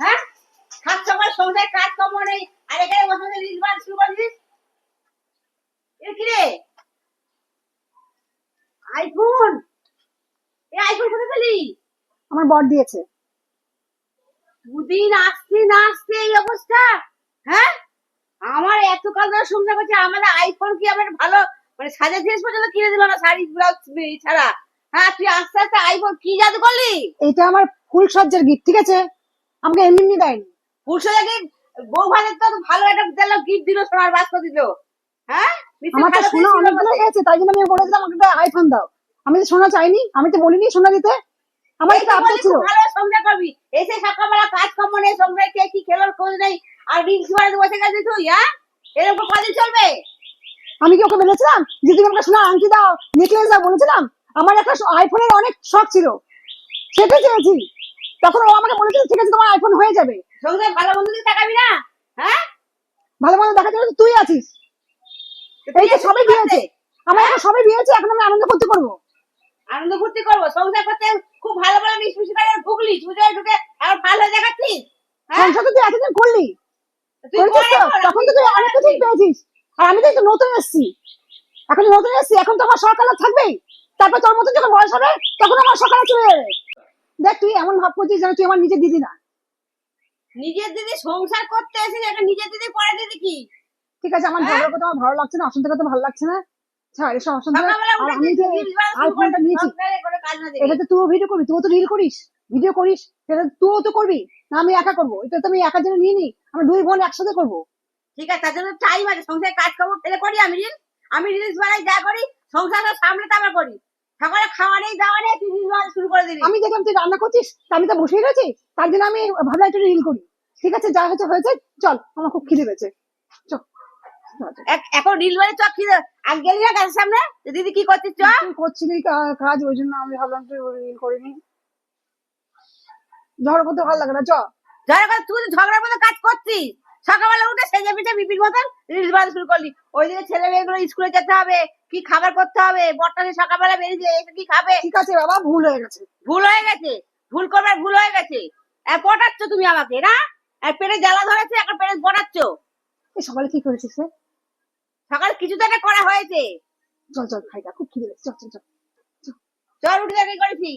হ্যাঁ? সাত সকাল সংসার কাজ কম নেই। আর এখানে বসে বসে রিল বান শুরু করছিস এ কি রে? আইফোন? আমার বর দিয়েছে। দুদিন আসতে না আসতে এই অবস্থা? হ্যাঁ? আমার এত কাল ধরে সংসার করছে আমাদের আইফোন কি আমার ভালো? মানে সাজার জিনিস পর্যন্ত কিনে দিল না শাড়ি ব্লাউজ ছাড়া। হ্যাঁ তুই আস্তে আস্তে আইফোন কি জাদু করলি? এইটা আমার ফুল সজ্জার গিফট ঠিক আছে? আমাকে এমনি এমনি দেয়নি। পুরুষটাকে বউ ভাতের তো ভালো একটা দিল গিফট দিল সোনার বাস্ক দিল। হ্যাঁ? আমার তো সোনা অনেকগুলো। গেছে তাই জন্য আমি বলেছিলাম আমাকে আইফোন দাও। আমি তো সোনা চাইনি আমি তো বলিনি সোনা দিতে। আমার তো আবদার ছিল। ভালো সংসার করবি। এসে সকালবেলা কাজ কম নেই সংসার কে কি খেলোর খোঁজ নেই আর রিলস বানাতে বসে গেছিস তুই হ্যাঁ? এরকম কদিন চলবে? আমি কি ওকে বলেছিলাম? যে তুমি আমাকে সোনা আংটি দাও নেকলেস দাও বলেছিলাম? আমার একটা আইফোনের অনেক শখ ছিল। সেটা চেয়েছি। তখন ও আমাকে বলেছিল ঠিক আছে তোমার আইফোন হয়ে যাবে। সংসার ভালো বন্ধু তাকাবি না হ্যাঁ? ভালো ভালো দেখা যাবে তুই আছিস। এই তো সবাই বিয়েছে। আমার এখন সবাই বিয়েছে এখন আমি আনন্দ করতে পারব। আনন্দ ফুর্তি করব। সংসার করতে খুব ভালো ভালো মিশ মিশি করে ঢুকলি ঢুকে ঢুকে আর ভালো দেখাচ্ছিস হ্যাঁ? সংসার তো তুই এতদিন করলি। তখন তো তুই অনেক কিছুই পেয়েছিস। আর আমি তো নতুন এসেছি। এখন নতুন এসেছি এখন তো আমার সকালে থাকবেই। তারপর তোর মতো যখন বয়স হবে তখন আমার সকালে চলে যাবে। দেখ তুই এমন ভাব করছিস যেন তুই আমার নিজের দিদি না। নিজের দিদি সংসার করতে এসে একটা নিজের দিদি পরে দিদি কি? ঠিক আছে আমার? ঝগড়া করতে আমার ভালো লাগছে না অশান্তি করতে ভালো লাগছে না। ছাড় উঠে আমি যে আইফোনটা নিয়েছি দেখে। এটাতে তুইও ভিডিও করবি তুইও তো রিল করিস ভিডিও করিস সেটা তুইও তো করবি না আমি একা করব এটা তো আমি একার জন্য নিয়ে নি আমরা দুই বোন একসাথে করব ঠিক আছে তার জন্য টাইম আছে সংসারে কাজ করব ফেলে করি আমি রিল আমি রিলস বানাই যা করি সংসার সামনে তো আবার করি সকালে খাওয়া নেই দাওয়া নেই তুই রিলস বানানো শুরু করে দিবি আমি দেখলাম তুই রান্না করছিস আমি তো বসেই রয়েছি তার জন্য আমি ভাবলাম একটু রিল করি ঠিক আছে যা হয়েছে হয়েছে চল আমার খুব খিদে পেয়েছে এক- এখন রিল চ কি আজ গেলি না কাজের সামনে দিদি কি করছিস চ তুই করছিলি কাজ ওই জন্য আমি ভাবলাম তুই রিল করিনি। ঝগড়া করতে ভালো লাগে না চ। ঝগড়া করে তুই ঝগড়ার মতো কাজ করছিস সকালবেলা উঠে সেজে পিঠে বিপির মতন রিলস বানানো শুরু করলি। ওইদিকে ছেলে মেয়েগুলো স্কুলে যেতে হবে কি খাবার করতে হবে বরটা সকালবেলা বেরিয়ে এসে কি খাবে? ঠিক আছে বাবা ভুল হয়ে গেছে। ভুল হয়ে গেছে। ভুল করবার ভুল হয়ে গেছে। আর পটাচ্ছ তুমি আমাকে না? আর পেটে জ্বালা ধরেছে এখন পেটে পটাচ্ছ। সকালে কি করেছিস সকালে কিছু তো একটা করা হয়েছে। চল চল খাইটা খুব খিদে চল চল চল। চল উঠে যাবে করেছি